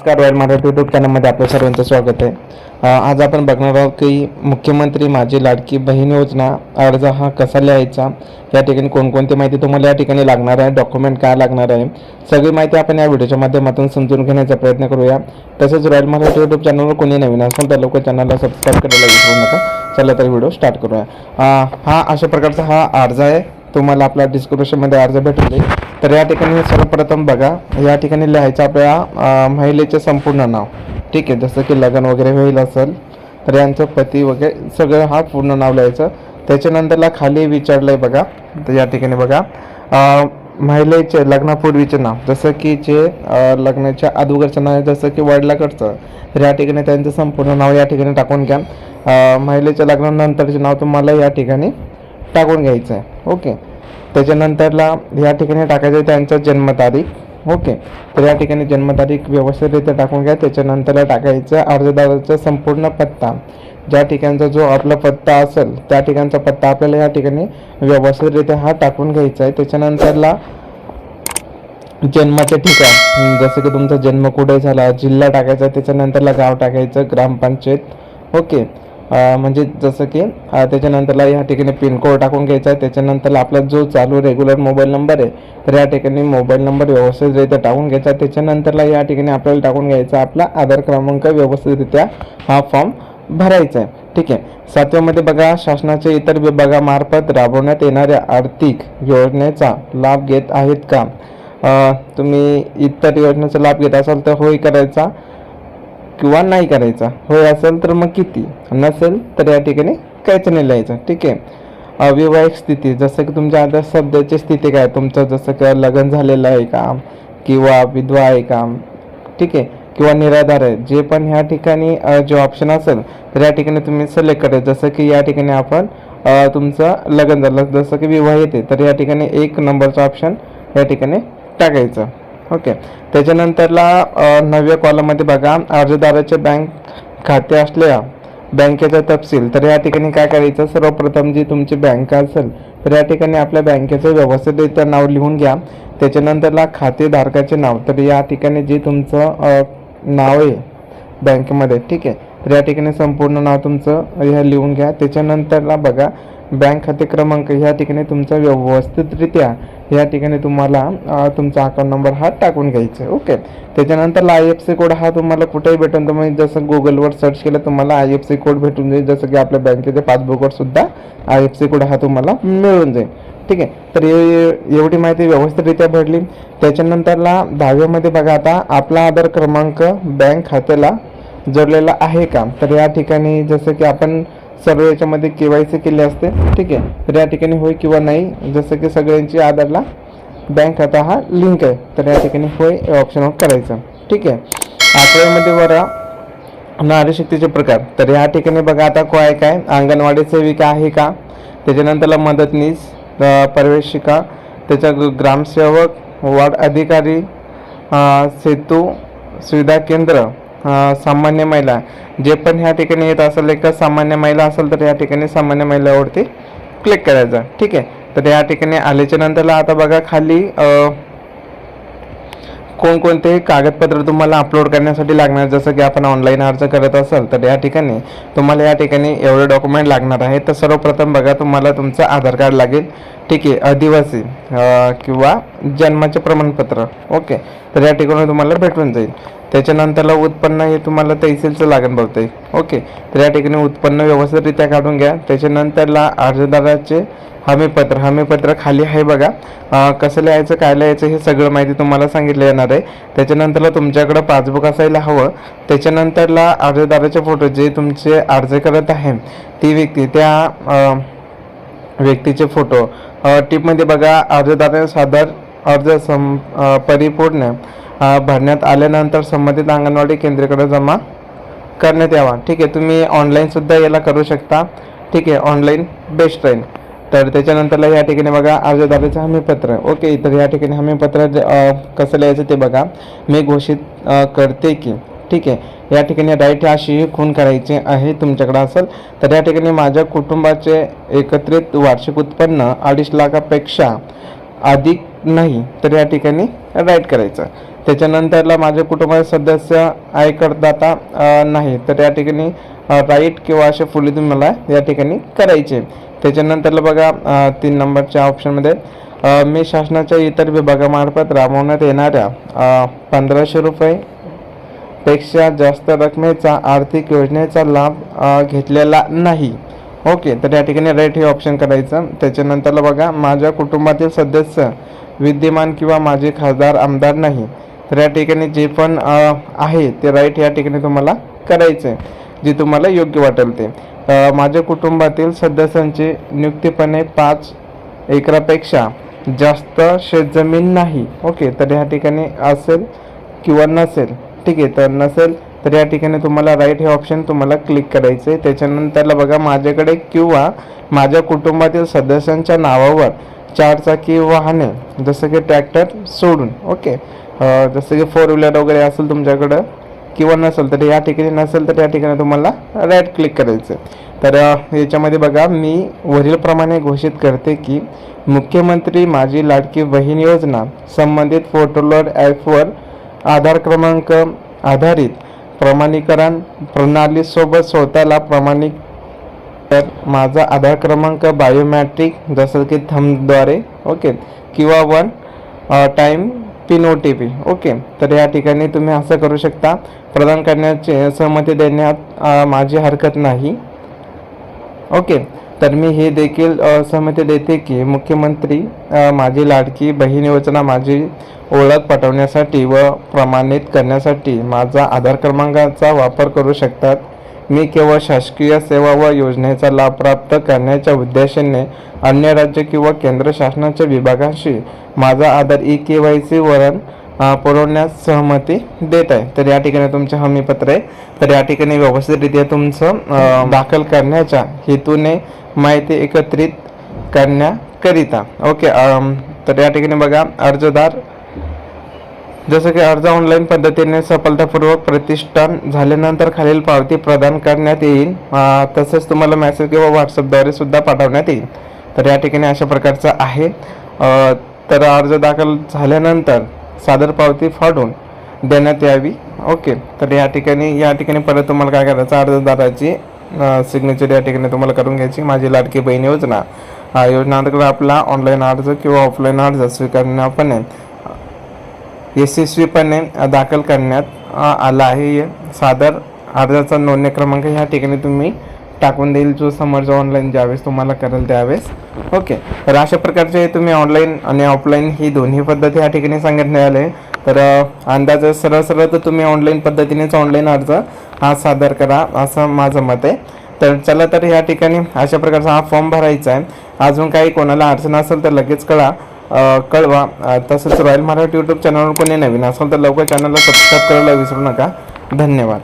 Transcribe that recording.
नमस्कार royal Marathi YouTube चॅनलमध्ये आपल्या सर्वांचं स्वागत आहे. आज आपण बघणार आहोत की मुख्यमंत्री माझी लाडकी बहीण योजना अर्ज हा कसा लिहायचा? या ठिकाणी कोणकोणती माहिती तुम्हाला या ठिकाणी लागणार आहे? डॉक्युमेंट काय लागणार आहे? सगळी माहिती आपण या व्हिडिओच्या माध्यमातून समजून घेण्याचा प्रयत्न करूया. तसेच रॉयल मराठी यूट्यूब चॅनलवर कोणी नवीन असेल तर लोक चॅनलला सबस्क्राईब करायला विसरू नका. चला तर व्हिडिओ स्टार्ट करूया. हा अशा प्रकारचा हा अर्ज आहे. तुम्हाला आपल्या डिस्क्रिप्शनमध्ये अर्ज भेटून जाईल. तर या ठिकाणी सर्वप्रथम बघा या ठिकाणी लिहायचं आपल्या महिलेचे संपूर्ण नाव. ठीक आहे जसं की लग्न वगैरे होईल असेल तर यांचं पती वगैरे सगळं हा पूर्ण नाव लिहायचं. त्याच्यानंतरला खाली विचारलंय बघा तर या ठिकाणी बघा महिलेचे लग्नापूर्वीचे नाव जसं की जे लग्नाच्या अगोदरचं नाव आहे जसं की वडिलाकडचं तर या ठिकाणी त्यांचं संपूर्ण नाव या ठिकाणी टाकून घ्या. महिलेच्या लग्नानंतरचे नाव तुम्हाला या ठिकाणी टाकून घ्यायचं आहे. ओके. त्याच्यानंतरला या ठिकाणी टाकायचं आहे त्यांचा जन्मतारीख. ओके. तर या ठिकाणी जन्मतारीख व्यवस्थितरित्या टाकून घ्या. त्याच्यानंतरला टाकायचं अर्जदाराचा संपूर्ण पत्ता. ज्या ठिकाणचा जो आपला पत्ता असेल त्या ठिकाणचा पत्ता आपल्याला या ठिकाणी व्यवस्थितरित्या हा टाकून घ्यायचा आहे. त्याच्यानंतरला जन्माचे ठिकाण. जसं की तुमचा जन्म कुठे झाला जिल्हा टाकायचा त्याच्यानंतरला गाव टाकायचं ग्रामपंचायत. ओके. म्हणजे जसं की त्याच्यानंतरला या ठिकाणी पिनकोड टाकून घ्यायचा आहे. त्याच्यानंतरला आपला जो चालू रेग्युलर मोबाईल नंबर आहे तर या ठिकाणी मोबाईल नंबर व्यवस्थितरित्या टाकून घ्यायचा त्याच्यानंतरला या ठिकाणी आपल्याला टाकून घ्यायचा आपला आधार क्रमांक व्यवस्थितरित्या हा फॉर्म भरायचा आहे. ठीक आहे. सातव्यामध्ये बघा शासनाच्या इतर विभागामार्फत राबवण्यात येणाऱ्या आर्थिक योजनेचा लाभ घेत आहेत का? तुम्ही इतर योजनेचा लाभ घेत असाल तर होय करायचा. किंवा नाही करायचा. होय असेल तर मग किती? नसेल तर या ठिकाणी काहीच नाही लिहायचं. ठीक आहे? अविवाहिक स्थिती. जसं की तुमच्या आता सध्याची स्थिती काय? तुमचं जसं की लग्न झालेलं आहे का? किंवा विधवा आहे का? ठीक आहे? किंवा निराधार आहे. जे पण ह्या ठिकाणी जे ऑप्शन असेल तर या ठिकाणी तुम्ही सिलेक्ट करायचं जसं की या ठिकाणी आपण तुमचं लग्न झालं. जसं की विवाह येते तर या ठिकाणी एक नंबरचं ऑप्शन या ठिकाणी टाकायचं. ओके त्याच्यानंतरला नव्या नवव्या कॉलममध्ये बघा अर्जदाराचे बँक खाते असल्या बँकेचा तपशील. तर या ठिकाणी काय करायचं? सर्वप्रथम जी तुमची बँक असेल तर या ठिकाणी आपल्या बँकेचं व्यवस्थितरित्या नाव लिहून घ्या. त्याच्यानंतरला खातेधारकाचे नाव. तर या ठिकाणी जे तुमचं नाव आहे बँकेमध्ये ठीक आहे. तर या ठिकाणी संपूर्ण नाव तुमचं ह्या लिहून घ्या. त्याच्यानंतरला बघा बँक खाते क्रमांक ह्या ठिकाणी तुमचा व्यवस्थितरित्या या ठिकाणी तुम्हाला तुमचा अकाउंट नंबर हा टाकून घ्यायचा आहे. ओके त्याच्यानंतरला आय एफ सी कोड हा तुम्हाला कुठेही भेटून तुम्ही म्हणजे जसं गुगलवर सर्च केलं तुम्हाला आय एफ सी कोड भेटून जाईल. जसं की आपल्या बँकेच्या पासबुकवर सुद्धा आय एफ सी कोड हा तुम्हाला मिळून जाईल. ठीक आहे? तर हे एवढी माहिती व्यवस्थितरित्या भरली. त्याच्यानंतरला दहाव्यामध्ये बघा आता आपला आधार क्रमांक बँक खात्याला जोडलेला आहे का तर या ठिकाणी जसं की आपण सर्व याच्यामध्ये के वाय सी केले असते ठीक आहे? तर या ठिकाणी होय किंवा नाही जसं की सगळ्यांची आधारला बँक खाता हा लिंक आहे. तर या ठिकाणी होय ऑप्शनवर करायचं. ठीक आहे? आठव्यामध्ये वरा नारी शक्तीचे प्रकार. तर या ठिकाणी बघा आता काय काय? अंगणवाडी सेविका आहे का? त्याच्यानंतरला मदतनीस प्रवेशिका त्याच्या ग्रामसेवक वार्ड अधिकारी सेतू सुविधा केंद्र सामान्य महिला. जे पण ह्या ठिकाणी येत असेल एक सामान्य महिला असेल तर या ठिकाणी सामान्य महिलावरती क्लिक करायचं. ठीक आहे? तर या ठिकाणी आल्याच्या नंतरला आता बघा खाली कोणकोणते कागदपत्र तुम्हाला अपलोड करण्यासाठी लागणार. जसं की आपण ऑनलाईन अर्ज करत असाल तर या ठिकाणी तुम्हाला या ठिकाणी एवढे डॉक्युमेंट लागणार आहे. तर सर्वप्रथम बघा तुम्हाला तुमचं आधार कार्ड लागेल. ठीक आहे? आदिवासी किंवा जन्माचे प्रमाणपत्र. ओके? तर या ठिकाणी तुम्हाला भेटून जाईल. त्याच्यानंतरला उत्पन्न हे तुम्हाला तहसीलचं लागण बघते ओके. तर या ठिकाणी उत्पन्न व्यवस्थितरित्या काढून घ्या. त्याच्यानंतरला अर्जदाराचे हमीपत्र. हमीपत्र खाली आहे बघा. कसं लिहायचं काय लिहायचं हे सगळं माहिती तुम्हाला सांगितलं येणार आहे. त्याच्यानंतरला तुमच्याकडं पासबुक असायला हवं. त्याच्यानंतरला अर्जदाराचे फोटो जे तुमचे अर्ज करत आहे ती व्यक्ती त्या व्यक्तीचे फोटो. टिपमध्ये बघा अर्जदाराने सादर अर्ज सं परिपूर्ण भरण्यात आल्यानंतर संबंधित अंगणवाडी केंद्राकडे जमा करण्यात यावा. ठीक आहे तुम्ही ऑनलाईनसुद्धा याला करू शकता. ठीक आहे ऑनलाईन बेस्ट राहील तर त्याच्यानंतरला या ठिकाणी बघा अर्जदाराचं हमीपत्र. ओके तर या ठिकाणी हमीपत्र कसं लिहायचं ते बघा. मी घोषित करते की ठीक आहे या ठिकाणी राईट अशी खून करायची आहे तुमच्याकडे असेल तर या ठिकाणी माझ्या कुटुंबाचे एकत्रित वार्षिक उत्पन्न अडीच लाखापेक्षा अधिक नाही तर या ठिकाणी राईट करायचं. त्याच्यानंतरला माझ्या कुटुंबाचे सदस्य आयकरदाता नाही. तर या ठिकाणी राईट किंवा असे फुले तुम्ही मला या ठिकाणी करायचे. त्याच्यानंतरला बघा तीन नंबरच्या ऑप्शनमध्ये मी शासनाच्या इतर विभागामार्फत राबवण्यात येणाऱ्या पंधराशे रुपये पेक्षा जास्त रकमेचा आर्थिक योजनेचा लाभ घेतलेला नाही. ओके तर या ठिकाणी राईट हे ऑप्शन करायचं. त्याच्यानंतरला बघा माझ्या कुटुंबातील सदस्य विद्यमान किंवा माझे खासदार आमदार नाही. तर या ठिकाणी जे पण आहे ते राईट या ठिकाणी तुम्हाला करायचं आहे जे तुम्हाला योग्य वाटेल ते. माझ्या कुटुंबातील सदस्यांचे नियुक्तीपणे पाच एकरापेक्षा जास्त शेतजमीन नाही. ओके तर ह्या ठिकाणी असेल किंवा नसेल ठीक आहे तर नसेल तर या ठिकाणी तुम्हाला राईट हे ऑप्शन तुम्हाला क्लिक करायचं आहे त्याच्यानंतरला बघा माझ्याकडे किंवा माझ्या कुटुंबातील सदस्यांच्या नावावर चारचाकी वाहने जसं की ट्रॅक्टर सोडून ओके जसं की फोर व्हीलर वगैरे असेल तुमच्याकडं किंवा नसेल तर या ठिकाणी नसेल तर या ठिकाणी तुम्हाला राईट क्लिक करायचं आहे. तर याच्यामध्ये बघा मी वरीलप्रमाणे घोषित करते की मुख्यमंत्री माझी लाडकी बहीण योजना संबंधित फोटोलोड ॲपवर आधार क्रमांक आधारित प्रमाणीकरण प्रणालीसोबत स्वतःला प्रमाणित तर माझा आधार क्रमांक बायोमॅट्रिक जसं की थंबद्वारे ओके किंवा one time pin O T P okay तर या ठिकाणी तुम्ही असं करू शकता. प्रदान करण्याची सहमती देण्यात माझी हरकत नाही. ओके तर मी हे देखील सहमती देते की मुख्यमंत्री माझी लाडकी बहीण योजना माझी ओळख पटवण्यासाठी व प्रमाणित करण्यासाठी माझा आधार क्रमांकाचा वापर करू शकतात. मी केवळ शासकीय सेवा व योजनेचा लाभ प्राप्त करण्याच्या उद्देशाने अन्य राज्य किंवा केंद्र शासनाच्या विभागांशी माझा Aadhaar E K Y C वरण पुरवण्यास सहमती देत आहे. तर या ठिकाणी तुमचे हमीपत्र आहे. तर या ठिकाणी व्यवस्थितरित्या तुमचं दाखल करण्याच्या हेतूने माहिती एकत्रित करण्याकरिता. ओके तर या ठिकाणी बघा अर्जदार जसं की अर्ज ऑनलाईन पद्धतीने सफलतापूर्वक प्रतिष्ठान झाल्यानंतर खालील पावती प्रदान करण्यात येईल. तसंच तसेच तुम्हाला मेसेज किंवा व्हॉट्सअपद्वारे सुद्धा पाठवण्यात येईल. तर या ठिकाणी अशा प्रकारचं आहे. तर अर्ज दाखल झाल्यानंतर सादर पावती फाडून देण्यात यावी. ओके. तर या ठिकाणी या ठिकाणी परत तुम्हाला काय करायचं? अर्जदाराची सिग्नेचर या ठिकाणी तुम्हाला करून घ्यायची. माझी लाडकी बहीण योजना. हा योजना अंतर्गत आपला ऑनलाईन अर्ज किंवा ऑफलाईन अर्ज स्वीकारण्यापणे यशस्वीपणे दाखल करण्यात आला आहे. सादर अर्जाचा नोंदणी क्रमांक ह्या ठिकाणी तुम्ही टाकून देईल. जो समोरचा ऑनलाईन ज्यावेळेस तुम्हाला करेल त्यावेळेस. ओके तर अशा प्रकारचे तुम्ही ऑनलाईन आणि ऑफलाईन ही दोन्ही पद्धती ह्या ठिकाणी सांगितले आले. तर अंदाज सरळ सरळ तर तुम्ही ऑनलाईन पद्धतीनेच ऑनलाईन अर्ज हा सादर करा असं माझं मत आहे. तर चला तर ह्या ठिकाणी अशा प्रकारचा हा फॉर्म भरायचा आहे. अजून काही कोणाला अडचण असेल तर लगेच कळा. कळवा. तसंच रॉयल मराठी यूट्यूब चॅनलवर कोणी नवीन असाल तर लवकर चॅनलला सबस्क्राईब करायला विसरू नका. धन्यवाद.